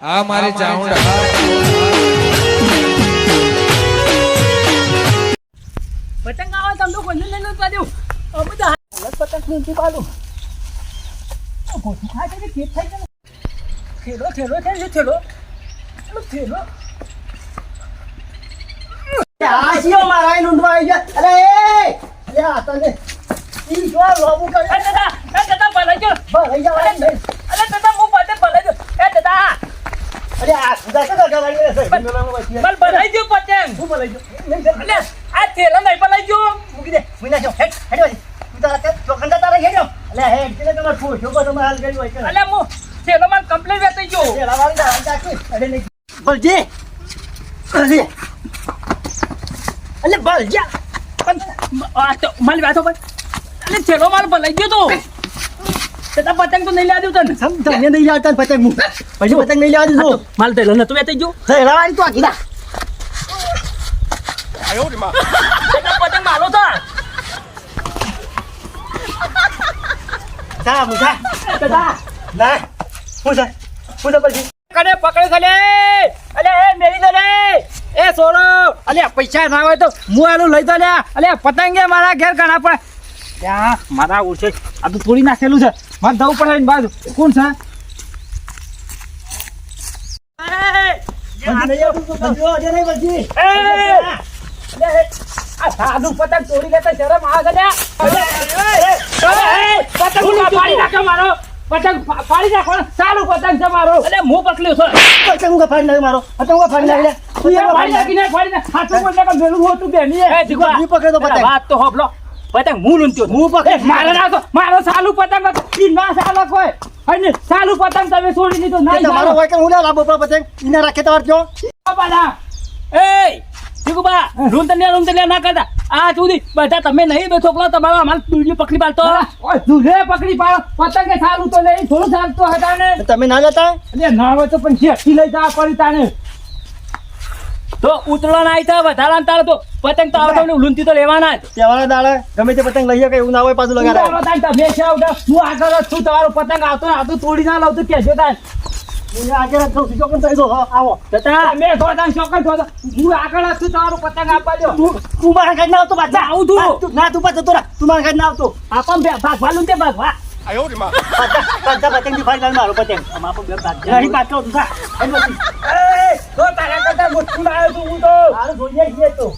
આ મારી ચાઉંડા પતંગ આવો તમ તો કોઈ લઈને નતા દેવું. આ બધા હાલત પતંગ નીચે પાડું. ગોઠું ખાય છે કેટ થાય છે? થેલો થેલો થાય છે થેલો થેલો આ શિયો મારા આઈ ઊંધવા આવી ગયા. અરે એ આ તને ઈ જો લોબુ કરે. દાદા દાદા ભલાઈ જો. ભરાઈ જવા દે અરે દાદા હું પાતે ભલાઈ જો. એ દાદા અરે આ સુધા કરવાની રહેશે મેલોલામાં બચી બલ ભલાઈ ગયો પતંગ શું નહીં કર અલે આ થેલો નહીં ભલાઈ ગયો મૂકી દે. મુના જો હેડ હેડ વાજી તું તારા કે ચોખંડા તારા હેડ્યો અલે હેડ કે તમાર ફોટો પર તમાર હાલ કર્યું હોય કે? અલે હું થેલો માં કમ્પ્લેટ વેચાઈ ગયો પેલા વાળી દા ચાકી અરે નહીં. બલજી અરે. અલે બલજા પણ આ તો મારી વાતો પર અલે થેલો માર ભલાઈ ગયો તો. દાદા પતંગ તો નહીં લાવ્યું તને સમ તમે નહીં લાવતા પતંગ હું પછી પતંગ નહીં લેવા દીધો માલ થેલો નતો વેચાઈ ગયો હે વાળી તો આખી દા દાદા પતંગ માલો તો જા મુસા કદા ના મુસા મુસા પછી કને પકડ કને અલે એ મેરી દે એ સોનો અલે પૈસા ના હોય તો હું આલું લઈ દો લે અલે પતંગે મારા ઘેર ઘણા પડે ત્યાં મારા ઉછે આ તો તોડી નાખેલું છે મારે જવું પડે બાજુ કોણ છે સાદું પતંગ તોડી લેતા શરમ નાખો મારો પતંગ ફાડી નાખો સારું પતંગ છે મારો અલે હું પકડ્યો છું પતંગ ફાડી નાખ મારો પતંગ ફાડી નાખ ફાડી નાખીને ફાડી નાખ. હાથો નાખો, ભેળું હોતું બેની. પકડે તો. વાત તો હોભળો. પતંગ હું લૂંટ્યો. હું પકડે. મારો મારે ના તો- મારો સાલું પતંગ હતો. ના સાલો કોઈ. અને સાલું પતંગ તમે છોડી દીધું. ના તમારો હોય કે હું લાવો પર પતંગ ઈને રાખે તમાર જો બાબા. એ, જીગુબા, લૂંટણિયા લૂંટણિયા ના કરતા. આ સુધી બધા તમે નહીં બે છોકરા તમારો અમારે દૂરજી પકડી પાડતો દૂરે પકડી પાડો પતંગે સારું તો લઈ થોડું સારું તો હતા ને તમે ના લેતા અરે ના હોય તો પણ જેટલી લઈ જવા પડી તાને તો ઉતળો ના થાય વધારા તાળ તો પતંગ તો આવતો ને લૂંટી તો લેવાના જ. તહેવારના દાડે ગમે તે પતંગ લઈએ કે એવું ના હોય પાછું લગાડે તમે છે હું આગળ જ છું તમારો પતંગ આવતો ને આવતો તોડી ના લાવતો કહેજો છે હું આગળ જ છું જો થઈ દો આવો. જતા મેં થોડા તાન શોખન હું આગળ જ છું તમારો પતંગ આપવા દો તું તું મારા ઘર ના આવતો પાછા. આવું તું. તું- ના તું પાછો તો તું મારા ઘર ના આવતો. આપણ બે પાછા પાછા પતંગથી મારો પતંગ. આમાં ભાગ નહીં પાછો તું થા એમ નથી એ તો તારા કરતા મોટું લાવ્યો છું હું તો. હારું જોઈએ છીએ તો.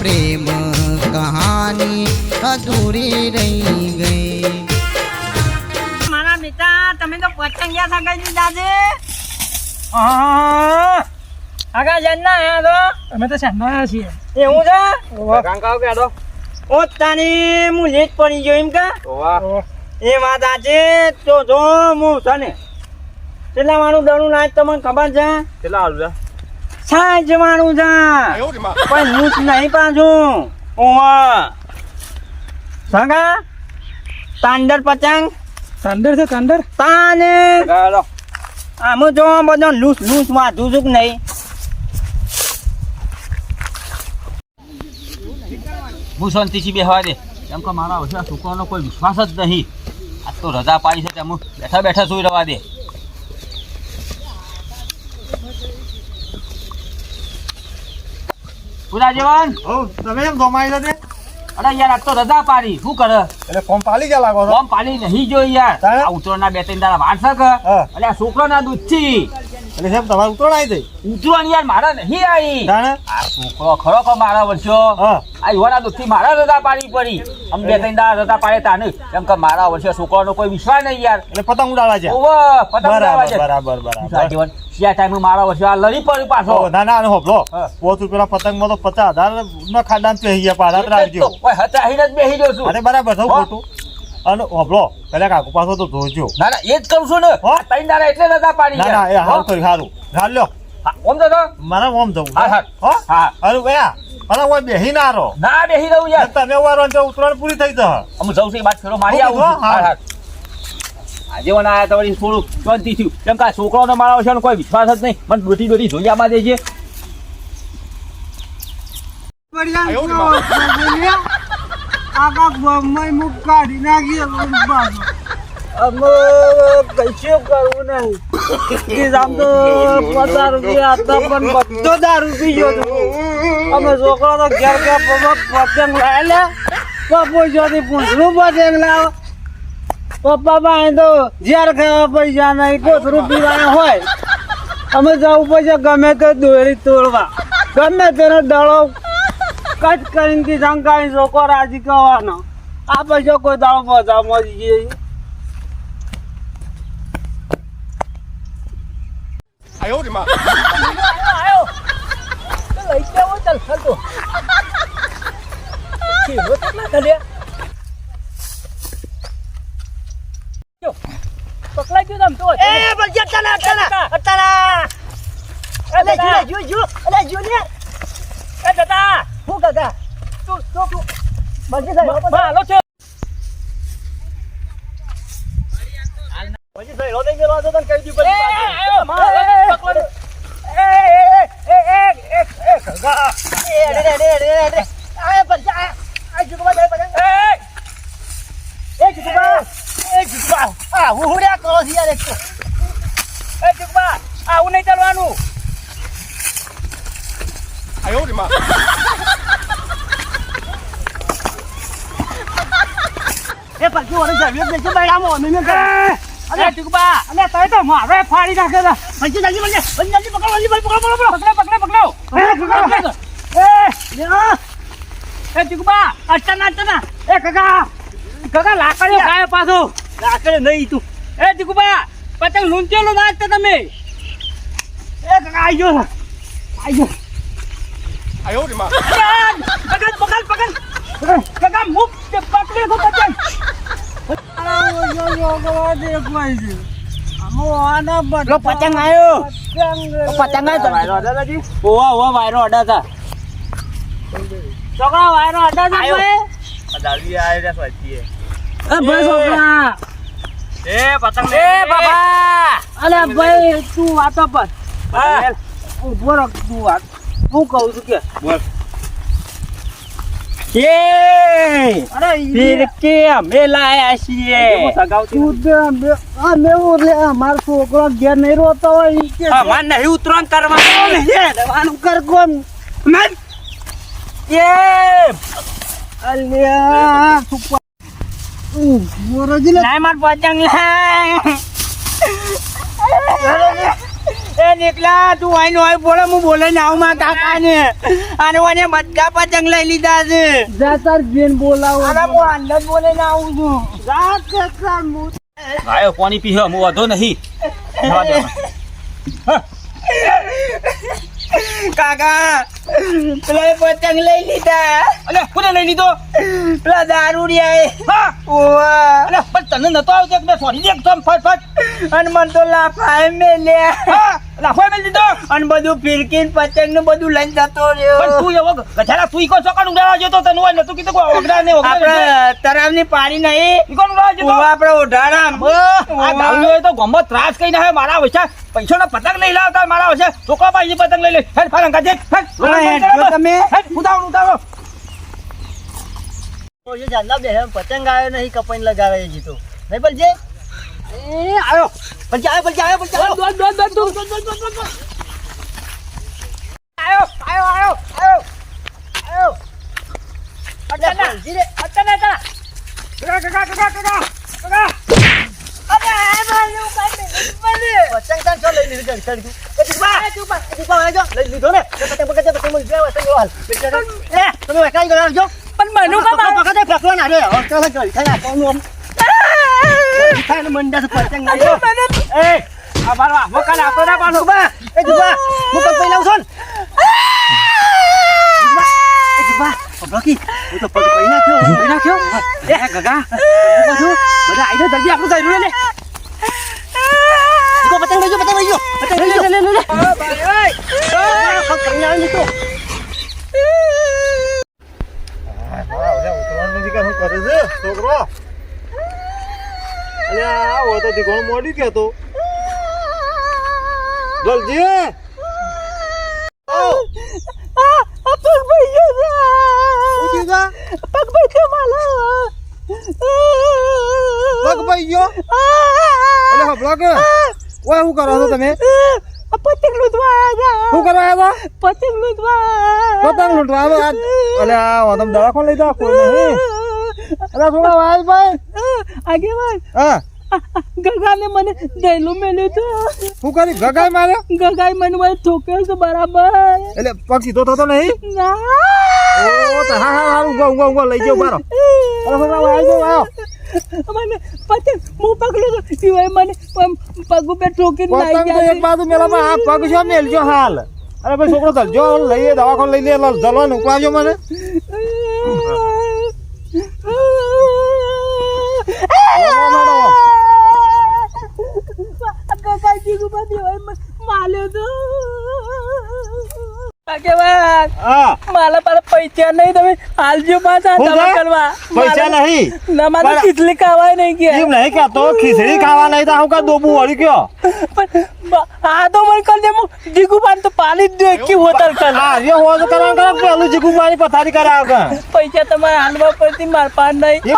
પ્રેમ કહાની અધૂરી રહી ગઈ મારા બેટા તમે તો પતંગિયા સગાઈ દીધા છે આગા જન્ના આયા તો? અમે તો શાના છીએ. એવું છે? કાંકાઓ કેડો ઓ તારી હું લેટ પડી ગયો એમ કા? એ વાત આજે તો જો હું છે ને. કેટલા મારું દણું નાચ તમને ખબર છે? કેટલા આલુ સાંજ જવાનું છે. પણ હું નહીં પાછું. ઓવા સગા? તાંડર પચાંગ તાંડર છે તાંડર? તાને? આમ જો બધો લૂસ લૂસ વાંધું છું કે નહીં. હું શાંતિથી બેહવા દે. કેમ કે મારા ઓછા છોકરાનો કોઈ વિશ્વાસ જ નહીં. આજ તો રજા પાડી છે તેમ બેઠા બેઠા સુઈ રહેવા દે. પૂરા જવાન? તમે એમ ગમાઈ જતે અરે યાર આ તો રજા પાડી. શું કરે? એટલે ફોર્મ પાલી ગયા લાગો ફોર્મ પાલી નહીં જોઈ યાર. તારે? ના બે ત્રણ દાડા વાર છે કે હા. એટલે આ છોકરાના દૂધથી. એટલે સાહેબ તમારે ઉતરણ આવી દઈ ઉતરવાની યાર મારા નહીં આવી આ છોકરો ખરો કે મારા વર્ષો આ યુવાના દુઃખથી મારા રજા પાડી પડી. આમ બે ત્રણ દાડા રજા પાડે તાને કેમ કે મારા વર્ષે છોકરાનો કોઈ વિશ્વાસ નહીં યાર. એટલે પતંગ ઉડાડવા છે ઓવે, પતંગ બરાબર છે. બરાબર બરાબર. શિયા ટાઈમે મારા વર્ષે આ લડી પડ્યું પાછો. ના ના અને હોભળો હા. પોત રૂપિયાના પતંગમાં તો પચાસ હજાર ના ખાડા પહેરી ગયા પાછા રાખજો. હચાહીને જ બેસી છું. અરે બરાબર સૌ ખોટું. અને ઓબલો પેલા કાકુ પાછો તો જોજો ના ના એ જ કરું છું ને. હો. આ ત્રણ દાડા એટલે નતા પાડી ના ના એ યાર. સારું હો? કર્યું સારું હાલ લ્યો. ઓમ તો. મારા ઓમ જવું હા, હા. હો? હા. અરે ભયા અરે હું બેહી ના રહો. ના બેહી રહું યાર. તમે વારો તો ઉતરાણ પૂરી થઈ જશે. અમુક જઉં છું એ બાદ ફેરો મારી હું આવું હા. હા, હા. આજે મને આયા તમારી થોડું શાંતિ થયું. કેમ કે આ છોકરાનો મારા છે કોઈ વિશ્વાસ જ નહીં. મને દોટી દોટી જોઈ આમાં દેજે. આખા ગામમાં મુખ કાઢી નાખી અમે કશું કરવું નહીં. આમ તો પચાસ રૂપિયા હતા પણ બધો દારૂ પી ગયો અમે છોકરો તો ઘેર ઘેર પતંગ લાયેલા પપ્પો જોતી પૂંછડું પતંગ લાવ. પપ્પા પાસે તો ઝેર ખાવા પૈસા નહીં, કોથરું પીવાના હોય. અમે જવું પડશે ગમે તે દોરી તોડવા. ગમે તેનો દડો કટ કરીને કે શંકાઈ છોકો રાજી કરવાનો. આ પૈસો કોઈ દાળ બધા મળી જઈએ આયો રે માં. આયો. લઈ જાવ ચાલ ચાલતો કેવો તકલા કલ્યા પકડાઈ ગયો તમ તો. એ બજ્જા તના તના તના. અલે જો જો અલે જો ને એ દાદા હું કાકા તું તું તું બલજી સાહેબ હાલો છે બલજી સાહેબ રોદે મેલો તો તને કહી દીધું એ આયો માં પકડો એ એ એ એ એ એ ગા એ રે રે રે રે રે આ બલજી આ આ જુગવા દે પતંગ એ એ જુગવા એ જુગવા આ હું હુડ્યા કરો છે યાર એક તો એ ચુકબા આવું નહીં ચાલવાનું એ બલજી ઓરે જલ્દી બેસે બેડામો અમે ને કરે? અરે ચુકબા અલે તય તો મારે ફાડી નાખેલા બલજી જલ્દી બલજી બલજી જલ્દી પકડો બલજી પકડો પકડો પકડો. પકડે પકડે પકડો. એ એ ચુકબા અચાના અચાના એ કાકા. કાકા લાકડીઓ ખાય પાછો. લાકડે નહીં તું. એ ચુકબા પતંગ લૂંટેલો નાચતા તમે. એ કાકા આઈ ગયો. આઈ ગયો. પકડ પકડ પકડ. કાકા મુક પકડે તો પતંગ. લો પતંગ આયો. પતંગ આયો દાદાજી? ઓવા ઓવા વાયરો અડા હતા. છોકરા વાયરો અડા હતા દાદી એ ભાઈ છોકરા. એ પતંગ એ બાબા. અલે ભાઈ તું વાતો પર. ઊભો રહ તું વાત. હું કહું છું કે બોલ. એ અરે ફિર કે અમે લાયા છીએ. અમે ઓલે અમાર છોકરો ઘેર નહીં રોતો હોય ઈ કે અમાર નહીં ઉતરણ કરવાનું નહીં દવાનું કર કોમ. મેં એ અલ્યા સુપર મોરજી લે. ના માર પતંગ લે એ નીકળ્યા તું આઈ નો આઈ બોલે હું બોલે ને આવું મારા કાકા ને અને મને બધા પતંગ લઈ લીધા છે. જા તાર બેન બોલાવો. અરે હું અંદર બોલે ને આવું છું. જા કે મુ આયો પાણી પીહો હું વધો નહીં. કાકા પેલા પતંગ લઈ લીધા. અલે કોને લઈ લીધો? પેલા દારૂડિયા હા? ઓવા અલે પણ તને નતો આવતો કે મેં સોરી દે એકદમ ફટ ફટ. અને મને તો લાફાએ મેલ્યા. હા લાફો મેં લીધો. અને બધું ફિરકીન પતંગ ને બધું લઈને જતો પણ તું એવો ગધાડા તું ઈકો ચોકાન ઉડાડવા જતો? તને હોય નતું કીધું કોઈ ઓગડા ને ઓગડા આપડે તરાવની પાડી નહીં. ઈકો ઉડાડવા જતો? ઓવા આપડે ઓઢાડા આ દારૂડિયોએ તો ગમો ત્રાસ કઈ ના મારા વચ્ચે પૈસાનો પતંગ લઈ લાવતા મારા વચ્ચે. છોકરા પાસે પતંગ લઈ લે. હેડ ફાલંગ કાજે હેડ હેડ, જો તમે. હેડ જાનલા બે પતંગ આવ્યો નહીં કપાઈને લગાવે છે જીતો. નહીં બલજી એ આયો. પછી આયો પછી આયો પછી આયો. દોડ દોડ દોડ દોડ દોડ દોડ દોડ આયો આયો આયો આયો. આયો. અટના જીરે અટના અટના કાકા કાકા કાકા કાકા કાકા અરે આમાં નું કાઈ બને વસંગ તાન ચાલે લઈ લીધો સડી કે દીપા દીપા દીપા વાળા જો. લઈ લીધો ને. પતંગ પકડે પતંગ મને જોવા વસંગ વાળ બેટા એ તમે કાઈ ગયો આવજો પણ મનુ કા પકડે પકડવા ના રે હવે ચાલે ચાલે કોનું ખાઈને મંડ્યા છે પતંગ. એ આ મારો આભો કાલ આપો ના પાછો જુબા, એ જુબા, હું પહેરી લાવું છું ને. એ જુબા, પકડો કી. હું તો પગ પહેરી નાખ્યો. જોઈ નાખ્યો એ ગગા બધા આઈ જાઓ જલ્દી આપણું રહ્યું લે પતંગ લઈ જાઓ, પતંગ લઈ જાઓ. પતંગ લઈ જાઓ. લે લે લે પગ પહેરી આવે તો. છોકરો અલ્યા આવો તો દીકરો મોડી કેતો જલ્દી ઉઠી જા પગ ભાઈ ગયો. એટલે હબળો કે. ઓય, શું કરો છો તમે? પતંગ લૂંટવા આવ્યા શું કરવા આવ્યા પતંગ લૂંટવા પતંગ લૂંટવા આવ્યો. આ અલ્યા આ તમે લઈ કોઈ નહીં અલ્યા છોકરા વાજ ભાઈ? આગેવાન હા. ગગાને મને દહેલું મેલ્યું તો. શું કરી? ગગાઈ મારે? ગગાએ મને મને ઠોક્યો છે બરાબર. એટલે પગ સીધો થતો નહીં? ના. ઓ તો હા હા હા ઉગો ઉગો ઉગો લઈ જાવ બારો અરે છોકરા આવો આવો મને પતે હું પકડ્યો તો સિવાય મને પગ ઉપર ઠોકીને પતંગ તો એક બાજુ મેલામાં આ પગ છો મેલજો હાલ. અરે ભાઈ છોકરો ધલજો લઈએ દવાખાને લઈ લે જલવાનું ઉપાડજો મને ગગાજી ગુબા દેવાય મને માલ્યો તો મારા પાસે પૈસા નહીં તમે હાલજો પાછા દવા કરવા. પૈસા નહીં. ના મારે પણ- ખાવાય નહીં કે. એમ નહીં કહેતો ખીચડી ખાવા નહીં તો હું કા દોબું વળી ગયો? આ તો મને કરી દે હું જીગુ તો પાલી જ દે કે હોતલ કર. આ જે હોવા કરવા કરો પેલું જીગુ મારી પથારી કરાવ પૈસા તમારે હાલવા પડતી માર પાન નહીં. એ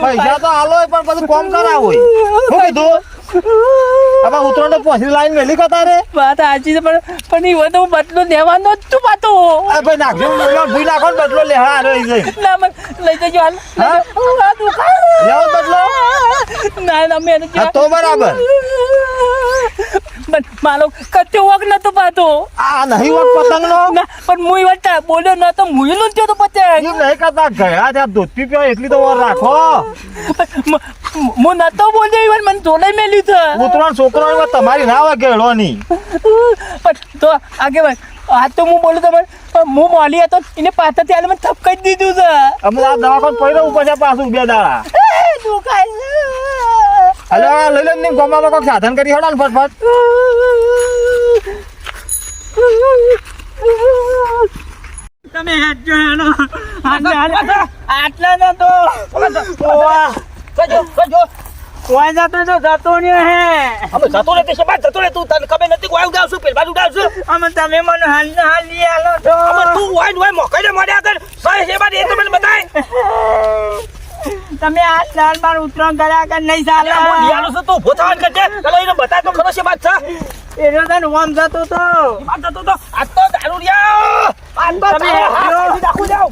પૈસા તો હાલો પણ પછી કોમ કરાવો શું કીધું? હવે ઉતરો તો પહોંચી લાઈન વેલી કતા રે વાત સાચી છે પણ પણ એ તો બદલો લેવાનો જ તું પાતો આ ભાઈ નાખજો ભૂઈ નાખો ને બદલો લે હા રહી જઈ. ના મને લઈ જજો હાલ? આ દુકાન લેવો બદલો? ના ના મેં તો બરાબર. મારો કચ્ચો વગ નતો પાતો આ નહીં વખ પતંગ નો પણ મુઈ વટા બોલ્યો ન તો મુઈ નું થયો તો પચાસ એમ નહીં કરતા ગયા ત્યાં દૂધ પી પીઓ એટલી તો વાર રાખો. હું નતો બોલ્યો ઈવન મને જોડે મેલ્યું છે ઉતરણ છોકરો એવા તમારી ના હોય ગેળવાની પણ તો આગેવાન આ તો હું બોલું તમારે મુ હું મોલી હતો એને પાછા ત્યારે મેં થપકાઈ દીધું છે. અમે આ દવાખાને પડ્યો ઉપર છે પાછું બે દાડા. દુખાય. અલે લઈ લે ને ગોમાં કોક સાધન કરી હડો ને ફટફટ. તમે હેડજો એનો. આટલા ના તો. કજો કજો કોઈ જતો તો જતો ને હે. અમે જતો તે શેમાં જતો રે તું તને ખબર નથી કોઈ ઉડાવશું પેલ બાજુ અમે તમે મને હાલ ને હાલ લઈ આલો છો. અમે તું હોય હોય મોકલે મોડ્યા કર સહી શેમાં એ તો મને બતાય. તમે આ ચાર બાર ઉતરણ કર્યા કે નહીં ચાલે હું લિયાનું છું તું થવાનું કરજે. ચાલો એને બતાય તો ખરો શેમાં છે એનો તને વામ જતો તો. વામ જતો તો. આ તો દારૂ લ્યો આ તો. તમે રાખું જાવ